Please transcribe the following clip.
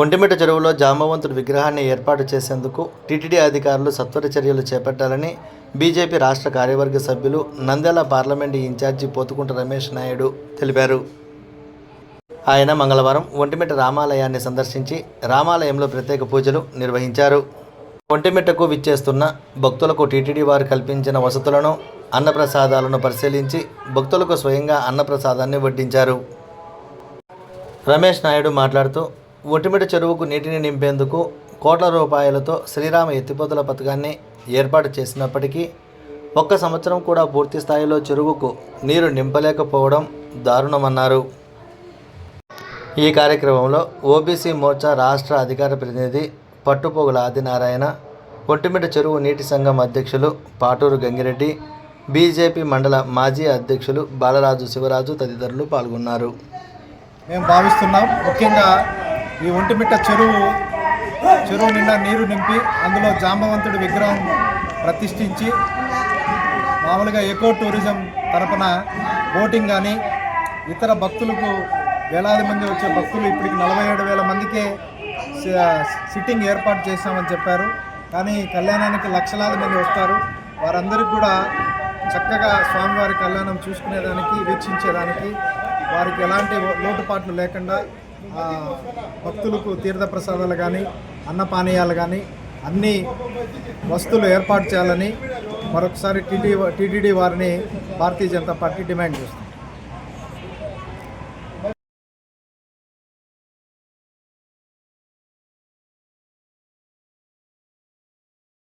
ఒంటిమిట చెరువులో జామవంతుడి విగ్రహాన్ని ఏర్పాటు చేసేందుకు టీటీడీ అధికారులు సత్వర చర్యలు చేపట్టాలని బీజేపీ రాష్ట్ర కార్యవర్గ సభ్యులు నంద్యాల పార్లమెంటు ఇన్ఛార్జి పోతుకుంట రమేష్ నాయుడు తెలిపారు. ఆయన మంగళవారం ఒంటిమిట రామాలయాన్ని సందర్శించి రామాలయంలో ప్రత్యేక పూజలు నిర్వహించారు. ఒంటిమిట్టకు విచ్చేస్తున్న భక్తులకు టీటీడీ వారు కల్పించిన వసతులను అన్నప్రసాదాలను పరిశీలించి భక్తులకు స్వయంగా అన్నప్రసాదాన్ని వడ్డించారు. రమేష్ నాయుడు మాట్లాడుతూ ఒటిమిట చెరువుకు నీటిని నింపేందుకు కోట్ల రూపాయలతో శ్రీరామ ఎత్తిపోతల పథకాన్ని ఏర్పాటు చేసినప్పటికీ ఒక్క సంవత్సరం కూడా పూర్తి స్థాయిలో చెరువుకు నీరు నింపలేకపోవడం దారుణమన్నారు. ఈ కార్యక్రమంలో ఓబీసీ మోర్చా రాష్ట్ర అధికార ప్రతినిధి పట్టుపోగుల ఆదినారాయణ ఒంటిమిట చెరువు నీటి సంఘం అధ్యక్షులు పాటూరు గంగిరెడ్డి బీజేపీ మండల మాజీ అధ్యక్షులు బాలరాజు శివరాజు తదితరులు పాల్గొన్నారు. మేము భావిస్తున్నాం ముఖ్యంగా ఈ ఒంటిమిట్ట చెరువు చెరువు నిండా నీరు నింపి అందులో జాంబవంతుడి విగ్రహం ప్రతిష్ఠించి మామూలుగా ఎకో టూరిజం తరపున బోటింగ్ కానీ ఇతర భక్తులకు వేలాది మంది వచ్చే భక్తులు ఇప్పటికి నలభై ఏడు వేల మందికే సిట్టింగ్ ఏర్పాటు చేశామని చెప్పారు. కానీ కళ్యాణానికి లక్షలాది మంది వస్తారు. వారందరికీ కూడా చక్కగా స్వామివారి కళ్యాణం చూసుకునేదానికి వీక్షించేదానికి వారికి ఎలాంటి లోటుపాట్లు లేకుండా భక్తులకు తీర్థ ప్రసాదాలు కానీ అన్నపానీయాలు కానీ అన్ని వస్తువులు ఏర్పాటు చేయాలని మరొకసారి టీటీ టీటీడీ వారిని భారతీయ జనతా పార్టీ డిమాండ్ చేస్తుంది.